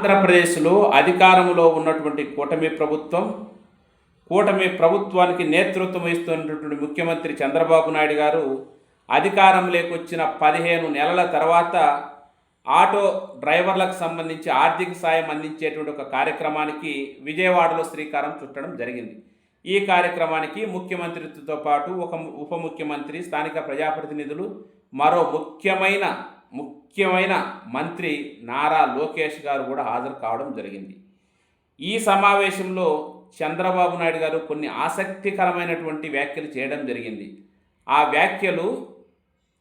ఆంధ్రప్రదేశ్లో అధికారంలో ఉన్నటువంటి కూటమి ప్రభుత్వం కూటమి ప్రభుత్వానికి నేతృత్వం వహిస్తున్నటువంటి ముఖ్యమంత్రి చంద్రబాబు నాయుడు గారు అధికారంలోకి వచ్చిన పదిహేను నెలల తర్వాత ఆటో డ్రైవర్లకు సంబంధించి ఆర్థిక సాయం అందించేటువంటి ఒక కార్యక్రమానికి విజయవాడలో శ్రీకారం చుట్టడం జరిగింది. ఈ కార్యక్రమానికి ముఖ్యమంత్రితో పాటు ఒక ఉప ముఖ్యమంత్రి స్థానిక ప్రజాప్రతినిధులు మరో ముఖ్యమైన ముఖ్యమైన మంత్రి నారా లోకేష్ గారు కూడా హాజరు కావడం జరిగింది. ఈ సమావేశంలో చంద్రబాబు నాయుడు గారు కొన్ని ఆసక్తికరమైనటువంటి వ్యాఖ్యలు చేయడం జరిగింది. ఆ వ్యాఖ్యలు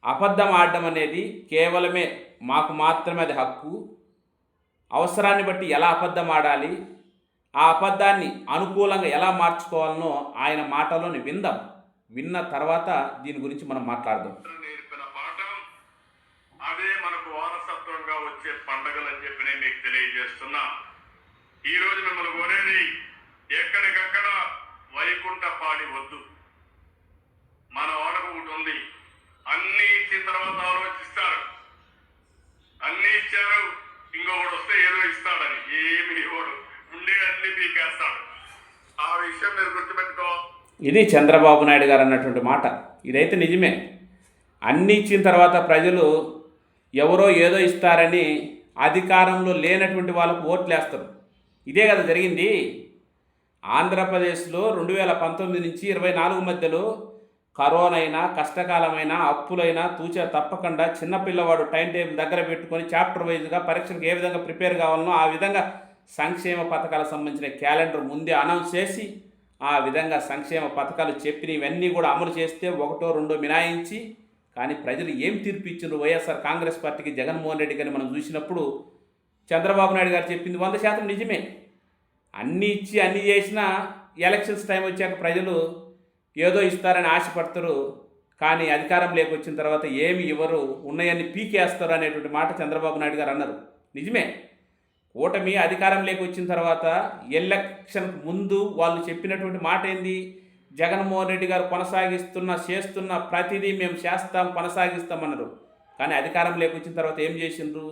అబద్ధం ఆడడం అనేది కేవలమే మాకు మాత్రమే అది హక్కు. అవసరాన్ని బట్టి ఎలా అబద్ధం ఆడాలి ఆ అబద్ధాన్ని అనుకూలంగా ఎలా మార్చుకోవాలనో ఆయన మాటలోని విందాం విన్న తర్వాత దీని గురించి మనం మాట్లాడదాం. వచ్చే పండగలు అని చెప్పి నేను మీకు తెలియజేస్తున్నా. ఈ రోజు మిమ్మల్ని కోరేది ఎక్కడికక్కడ వైకుంఠ పాడి వద్దు. మన వాడకు ఒకటి ఉంది. అన్ని ఇచ్చిన తర్వాత ఆలోచిస్తారు. అన్ని ఇచ్చారు ఇంకొకటి వస్తే ఏదో ఇస్తాడని. ఏమి ఇవ్వడు. ఉండే అన్ని పీకేస్తాడు. ఆ విషయం మీరు గుర్తుపెట్టుకో. ఇది చంద్రబాబు నాయుడు గారు అన్నటువంటి మాట. ఇదైతే నిజమే. అన్ని ఇచ్చిన తర్వాత ప్రజలు ఎవరో ఏదో ఇస్తారని అధికారంలో లేనటువంటి వాళ్ళకు ఓట్లు వేస్తారు ఇదే కదా జరిగింది. ఆంధ్రప్రదేశ్లో రెండు వేల పంతొమ్మిది నుంచి ఇరవై నాలుగు మధ్యలో కరోనా అయినా కష్టకాలమైనా అప్పులైనా తూచా తప్పకుండా చిన్నపిల్లవాడు టైం టేబుల్ దగ్గర పెట్టుకొని చాప్టర్ వైజ్గా పరీక్షలకు ఏ విధంగా ప్రిపేర్ కావాలనో ఆ విధంగా సంక్షేమ పథకాలకు సంబంధించిన క్యాలెండర్ ముందే అనౌన్స్ చేసి ఆ విధంగా సంక్షేమ పథకాలు చెప్పిన ఇవన్నీ కూడా అమలు చేస్తే ఒకటో రెండో మినాయించి కానీ ప్రజలు ఏం తీర్పు ఇచ్చిండ్రు? వైఎస్ఆర్ కాంగ్రెస్ పార్టీకి జగన్మోహన్ రెడ్డి గారిని మనం చూసినప్పుడు చంద్రబాబు నాయుడు గారు చెప్పింది వంద శాతం నిజమే. అన్నీ ఇచ్చి అన్నీ చేసినా ఎలక్షన్స్ టైం వచ్చాక ప్రజలు ఏదో ఇస్తారని ఆశపడతారు. కానీ అధికారం లేకొచ్చిన తర్వాత ఏమి ఇవ్వరు ఉన్నాయని పీకేస్తారు అనేటువంటి మాట చంద్రబాబు నాయుడు గారు అన్నారు. నిజమే. కూటమి అధికారం వచ్చిన తర్వాత ఎలక్షన్కు ముందు వాళ్ళు చెప్పినటువంటి మాట ఏంది? జగన్మోహన్ రెడ్డి గారు కొనసాగిస్తున్న చేస్తున్న ప్రతిదీ మేము చేస్తాం కొనసాగిస్తామన్నారు. కానీ అధికారం వచ్చిన తర్వాత ఏం చేసిండ్రు?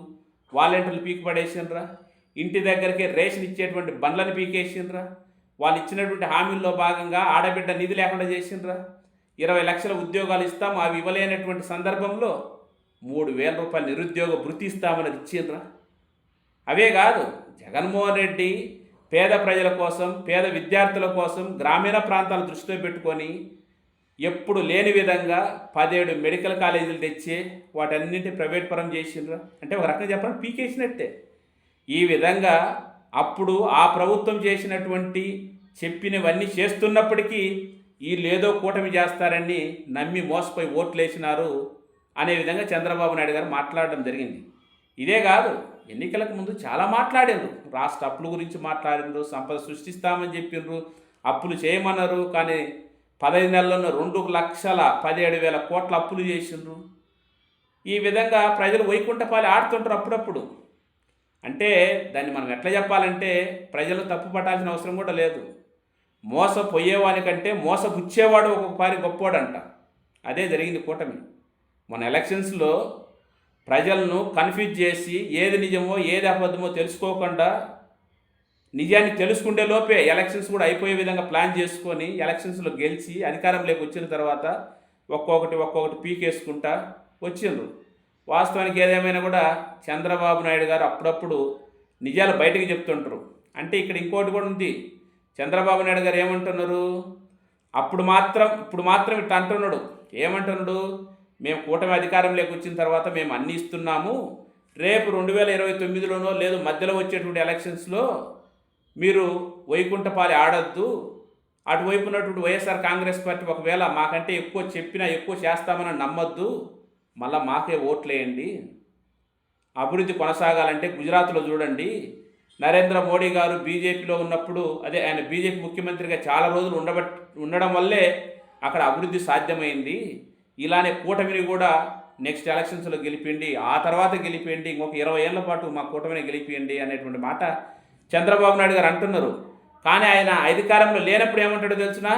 వాలంటీర్లు పీకి పడేసిండ్రా ఇంటి దగ్గరికి రేషన్ ఇచ్చేటువంటి బండ్లను పీకేసిండ్రా? వాళ్ళు ఇచ్చినటువంటి హామీల్లో భాగంగా ఆడబిడ్డ నిధి లేకుండా చేసిండ్రా? ఇరవై లక్షల ఉద్యోగాలు ఇస్తాం అవి ఇవ్వలేనటువంటి సందర్భంలో మూడు వేల రూపాయల నిరుద్యోగ భృతి ఇస్తామని ఇచ్చిండ్రా? అవే కాదు జగన్మోహన్ రెడ్డి పేద ప్రజల కోసం పేద విద్యార్థుల కోసం గ్రామీణ ప్రాంతాల దృష్టిలో పెట్టుకొని ఎప్పుడు లేని విధంగా పదిహేడు మెడికల్ కాలేజీలు తెచ్చి వాటన్నింటి ప్రైవేట్ పరం చేసిండ్రు? అంటే ఒక రకంగా చెప్పాలంటే పీకేసినట్టే. ఈ విధంగా అప్పుడు ఆ ప్రభుత్వం చేసినటువంటి చెప్పినవన్నీ చేస్తున్నప్పటికీ వీళ్ళు ఏదో కూటమి చేస్తారని నమ్మి మోసపోయి ఓట్లేసినారు అనే విధంగా చంద్రబాబు నాయుడు గారు మాట్లాడడం జరిగింది. ఇదే కాదు ఎన్నికలకు ముందు చాలా మాట్లాడారు రాష్ట్ర అప్పుల గురించి మాట్లాడిండ్రు సంపద సృష్టిస్తామని చెప్పిండ్రు అప్పులు చేయమన్నారు కానీ పదహైదు నెలల్లో రెండు లక్షల పదిహేడు వేల కోట్ల అప్పులు చేసిండ్రు. ఈ విధంగా ప్రజలు వైకుంఠపాలి ఆడుతుంటారు అప్పుడప్పుడు. అంటే దాన్ని మనం ఎట్లా చెప్పాలంటే ప్రజలు తప్పు పట్టాల్సిన అవసరం కూడా లేదు. మోసపోయేవానికంటే మోసపుచ్చేవాడు ఒక్కొక్కసారి గొప్పోడంట. అదే జరిగింది కూటమి. మన ఎలక్షన్స్లో ప్రజలను కన్ఫ్యూజ్ చేసి ఏది నిజమో ఏది అబద్ధమో తెలుసుకోకుండా నిజాన్ని తెలుసుకుంటే లోపే ఎలక్షన్స్ కూడా అయిపోయే విధంగా ప్లాన్ చేసుకొని ఎలక్షన్స్లో గెలిచి అధికారంలోకి వచ్చిన తర్వాత ఒక్కొక్కటి ఒక్కొక్కటి పీకేసుకుంటా వచ్చిండ్రు. వాస్తవానికి ఏదేమైనా కూడా చంద్రబాబు నాయుడు గారు అప్పుడప్పుడు నిజాలు బయటకు చెప్తుంటారు. అంటే ఇక్కడ ఇంకోటి కూడా ఉంది. చంద్రబాబు నాయుడు గారు ఏమంటున్నారు? అప్పుడు మాత్రం ఇప్పుడు మాత్రం ఇట్లా అంటున్నాడు. ఏమంటున్నాడు? మేము కూటమి అధికారంలోకి వచ్చిన తర్వాత మేము అన్ని ఇస్తున్నాము. రేపు రెండు వేల ఇరవై తొమ్మిదిలోనో లేదు మధ్యలో వచ్చేటువంటి ఎలక్షన్స్లో మీరు వైకుంఠపాలి ఆడొద్దు. అటువైపు ఉన్నటువంటి వైఎస్ఆర్ కాంగ్రెస్ పార్టీ ఒకవేళ మాకంటే ఎక్కువ చెప్పినా ఎక్కువ చేస్తామని నమ్మొద్దు. మళ్ళా మాకే ఓట్లేయండి. అభివృద్ధి కొనసాగాలంటే గుజరాత్లో చూడండి. నరేంద్ర మోడీ గారు బీజేపీలో ఉన్నప్పుడు అదే ఆయన బీజేపీ ముఖ్యమంత్రిగా చాలా రోజులు ఉండబట్ ఉండడం వల్లే అక్కడ అభివృద్ధి సాధ్యమైంది. ఇలానే కూటమిని కూడా నెక్స్ట్ ఎలక్షన్స్లో గెలిపిండి ఆ తర్వాత గెలిపిండి ఇంకొక ఇరవై ఏళ్ళ పాటు మా కూటమిని గెలిపియండి అనేటువంటి మాట చంద్రబాబు నాయుడు గారు అంటున్నారు. కానీ ఆయన అధికారంలో లేనప్పుడు ఏమంటాడో తెలిసిన?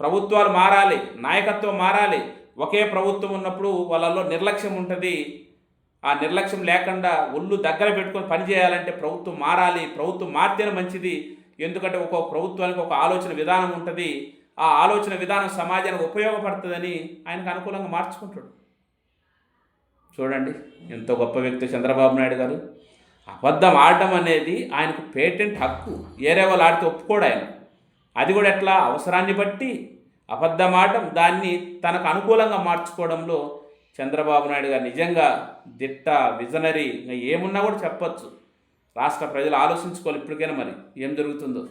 ప్రభుత్వాలు మారాలి నాయకత్వం మారాలి. ఒకే ప్రభుత్వం ఉన్నప్పుడు వాళ్ళల్లో నిర్లక్ష్యం ఉంటుంది. ఆ నిర్లక్ష్యం లేకుండా ఒళ్ళు దగ్గర పెట్టుకొని పని చేయాలంటే ప్రభుత్వం మారాలి ప్రభుత్వం మారితేనే మంచిది. ఎందుకంటే ఒక్కొక్క ప్రభుత్వానికి ఒక ఆలోచన విధానం ఉంటుంది. ఆ ఆలోచన విధానం సమాజానికి ఉపయోగపడుతుందని ఆయనకు అనుకూలంగా మార్చుకుంటాడు. చూడండి ఎంత గొప్ప వ్యక్తి చంద్రబాబు నాయుడు గారు. అబద్ధం ఆడటం అనేది ఆయనకు పేటెంట్ హక్కు. ఏరే వాళ్ళు ఆడితే ఒప్పుకోడు ఆయన. అది కూడా ఎట్లా? అవసరాన్ని బట్టి అబద్ధం ఆడటం దాన్ని తనకు అనుకూలంగా మార్చుకోవడంలో చంద్రబాబు నాయుడు గారు నిజంగా దిట్ట విజనరీ ఇంకా ఏమున్నా కూడా చెప్పచ్చు. రాష్ట్ర ప్రజలు ఆలోచించుకోవాలి ఇప్పటికైనా మరి. ఏం జరుగుతుందో?